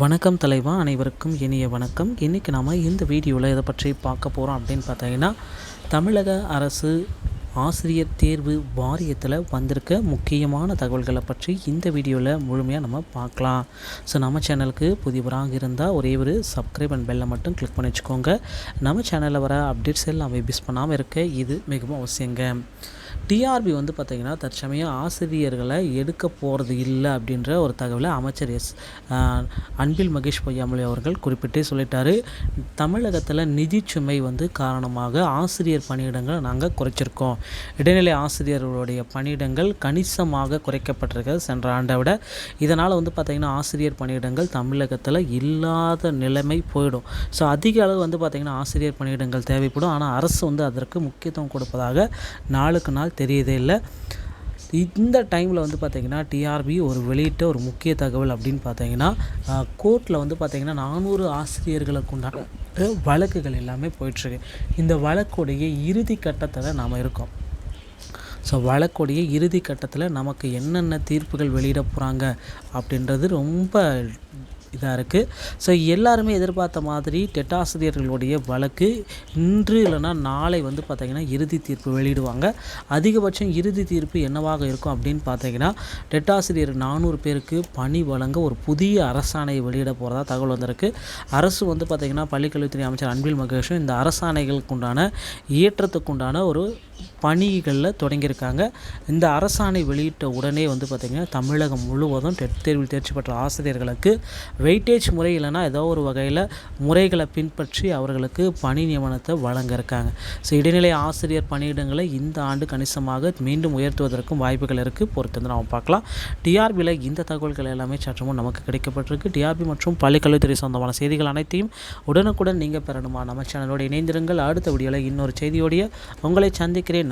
வணக்கம் தலைவா அனைவருக்கும் இனிய வணக்கம். இன்றைக்கி நாம் இந்த வீடியோவில் இதை பற்றி பார்க்க போகிறோம் அப்படின்னு பார்த்தீங்கன்னா தமிழக அரசு ஆசிரியர் தேர்வு வாரியத்தில் வந்திருக்க முக்கியமான தகவல்களை பற்றி இந்த வீடியோவில் முழுமையாக நம்ம பார்க்கலாம். ஸோ நம்ம சேனலுக்கு புதியவராக இருந்தால் ஒரே ஒரு சப்ஸ்கிரைப் அண்ட் பெல்லை மட்டும் கிளிக் பண்ணி வச்சுக்கோங்க. நம்ம சேனலில் வர அப்டேட்ஸ் எல்லாம் மிஸ் பண்ணாமல் இருக்க இது மிகவும் அவசியங்க. டிஆர்பி வந்து பார்த்திங்கன்னா தற்சமயம் ஆசிரியர்களை எடுக்க போகிறது இல்லை அப்படின்ற ஒரு தகவலை அமைச்சர் எஸ் அன்பில் மகேஷ் பொய்யாமொழி அவர்கள் குறிப்பிட்டே சொல்லிட்டார். தமிழகத்தில் நிதிச்சுமை வந்து காரணமாக ஆசிரியர் பணியிடங்களை நாங்கள் குறைச்சிருக்கோம். இடைநிலை ஆசிரியர்களுடைய பணியிடங்கள் கணிசமாக குறைக்கப்பட்டிருக்கு சென்ற ஆண்டை விட. இதனால் வந்து பார்த்திங்கன்னா ஆசிரியர் பணியிடங்கள் தமிழகத்தில் இல்லாத நிலைமை போயிடும். ஸோ அதிக அளவு வந்து பார்த்திங்கன்னா ஆசிரியர் பணியிடங்கள் தேவைப்படும். ஆனால் அரசு வந்து அதற்கு முக்கியத்துவம் கொடுப்பதாக நாளுக்கு நாள் தெரியதே இல்லை. இந்த டைமில் வந்து பார்த்திங்கன்னா டிஆர்பி ஒரு வெளியிட்ட ஒரு முக்கிய தகவல் அப்படின்னு பார்த்தீங்கன்னா கோர்ட்டில் வந்து பார்த்திங்கன்னா நானூறு ஆசிரியர்களுக்கு உண்டான வழக்குகள் எல்லாமே போயிட்டுருக்கு. இந்த வழக்குடைய இறுதி கட்டத்தில் நாம் இருக்கோம். ஸோ வழக்குடைய இறுதி கட்டத்தில் நமக்கு என்னென்ன தீர்ப்புகள் வெளியிட போகிறாங்க அப்படின்றது ரொம்ப இதாக இருக்குது ஸோ எல்லாருமே எதிர்பார்த்த மாதிரி டெட் ஆசிரியர்களுடைய வழக்கு இன்று இல்லைனா நாளை வந்து பார்த்திங்கன்னா இறுதி தீர்ப்பு வெளியிடுவாங்க. அதிகபட்சம் இறுதி தீர்ப்பு என்னவாக இருக்கும் அப்படின்னு பார்த்தீங்கன்னா டெட் ஆசிரியர் நானூறு பேருக்கு பணி வழங்க ஒரு புதிய அரசாணையை வெளியிட போகிறதா தகவல் வந்திருக்கு. அரசு வந்து பார்த்திங்கன்னா பள்ளிக்கல்வித்துறை அமைச்சர் அன்பில் மகேஷும் இந்த அரசாணைகளுக்கு உண்டான உண்டான ஒரு பணிகளில் தொடங்கியிருக்காங்க. இந்த அரசாணை வெளியிட்ட உடனே வந்து பார்த்திங்கன்னா தமிழகம் முழுவதும் டெட் தேர்வில் தேர்ச்சி பெற்ற ஆசிரியர்களுக்கு வெயிட்டேஜ் முறை இல்லைனா ஏதோ ஒரு வகையில் முறைகளை பின்பற்றி அவர்களுக்கு பணி நியமனத்தை வழங்க இருக்காங்க ஸோ இடைநிலை ஆசிரியர் பணியிடங்களை இந்த ஆண்டு கணிசமாக மீண்டும் உயர்த்துவதற்கும் வாய்ப்புகள் இருக்குது பொறுத்து வந்து நம்ம பார்க்கலாம். டிஆர்பியில் இந்த தகவல்கள் எல்லாமே சற்றமும் நமக்கு கிடைக்கப்பட்டிருக்கு. டிஆர்பி மற்றும் பள்ளிக்கல்வித்துறை சொந்தமான செய்திகள் அனைத்தையும் உடனுக்குடன் நீங்கள் பெறணுமா? நம்ம சேனலோடு இணைந்திருங்கள். அடுத்த வீடியோவில் இன்னொரு செய்தியோடைய உங்களை சந்திக்கிறேன்.